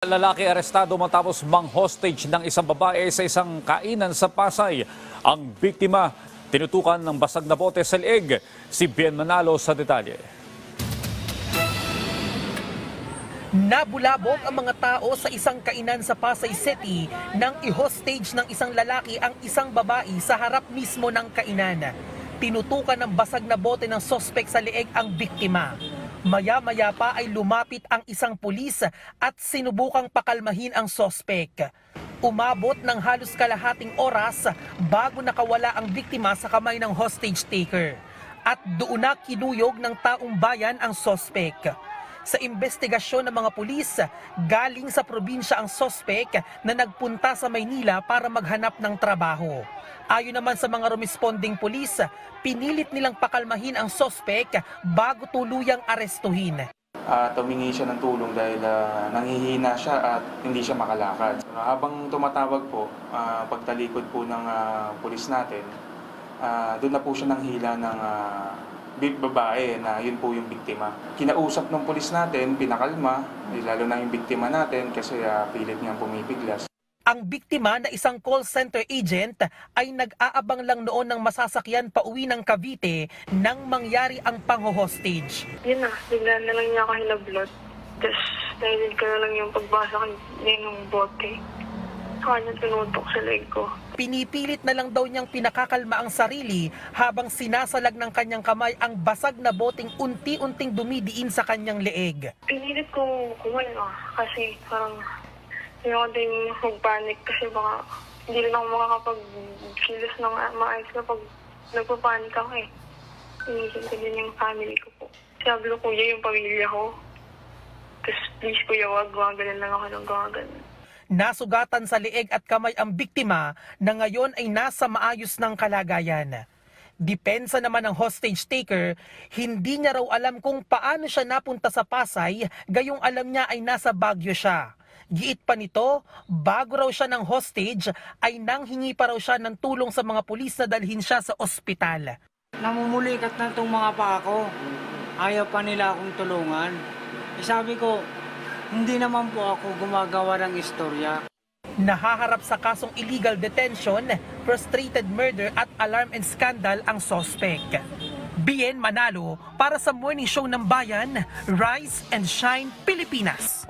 Lalaki arestado matapos mang-hostage ng isang babae sa isang kainan sa Pasay. Ang biktima, tinutukan ng basag na bote sa leeg. Si Bien Manalo sa detalye. Nabulabog ang mga tao sa isang kainan sa Pasay City nang i-hostage ng isang lalaki ang isang babae sa harap mismo ng kainan. Tinutukan ng basag na bote ng sospek sa leeg ang biktima. Maya-maya pa ay lumapit ang isang pulis at sinubukang pakalmahin ang sospek. Umabot ng halos kalahating oras bago nakawala ang biktima sa kamay ng hostage taker. At doon na kinuyog ng taong bayan ang sospek. Sa investigasyon ng mga pulis, galing sa probinsya ang sospek na nagpunta sa Maynila para maghanap ng trabaho. Ayon naman sa mga responding pulis, pinilit nilang pakalmahin ang sospek bago tuluyang arestuhin. at humingi siya ng tulong dahil ah, nanghihina siya at hindi siya makalakad. Ah, habang tumatawag po, ah, pagtalikod po ng ah, pulis natin, ah, doon na po siya ng ah, bi- babae na yun po yung biktima. Kinausap ng pulis natin, pinakalma, eh, lalo na yung biktima natin kasi ah, pilit niyang pumipiglas. Ang biktima na isang call center agent ay nag-aabang lang noon ng masasakyan pauwi ng Cavite nang mangyari ang pangho-hostage. yun na, bigla na lang niya ako hinablot. Tapos, narinig ko na lang yung pagbasa niya ng bote. Saka niya tinutok sa leg ko. Pinipilit na lang daw niyang pinakakalma ang sarili habang sinasalag ng kanyang kamay ang basag na boteng unti-unting dumidiin sa kanyang leeg. Pinilit ko kumalma kasi parang hindi ako din mag-panic kasi baka hindi rin ako makakapag-kilos ng maayos na pag nagpapanik ako eh. Inisip ko din yung family ko po. Sabi ko, kuya, yung pamilya ko. Tapos, please, kuya, wag, gumagalan lang ako ng gumagalan. Nasugatan sa leeg at kamay ang biktima na ngayon ay nasa maayos ng kalagayan. Depensa naman ng hostage taker, hindi niya raw alam kung paano siya napunta sa Pasay, gayong alam niya ay nasa Baguio siya. Giit pa nito, bago raw siya ng hostage, ay nanghingi pa raw siya ng tulong sa mga pulis na dalhin siya sa ospital. namumulikat na itong mga pa ako. Ayaw pa nila akong tulungan. Eh, sabi ko, hindi naman po ako gumagawa ng istorya. Nahaharap sa kasong illegal detention, frustrated murder at alarm and scandal ang sospek. Bien Manalo para sa Morning Show ng Bayan, Rise and Shine Pilipinas.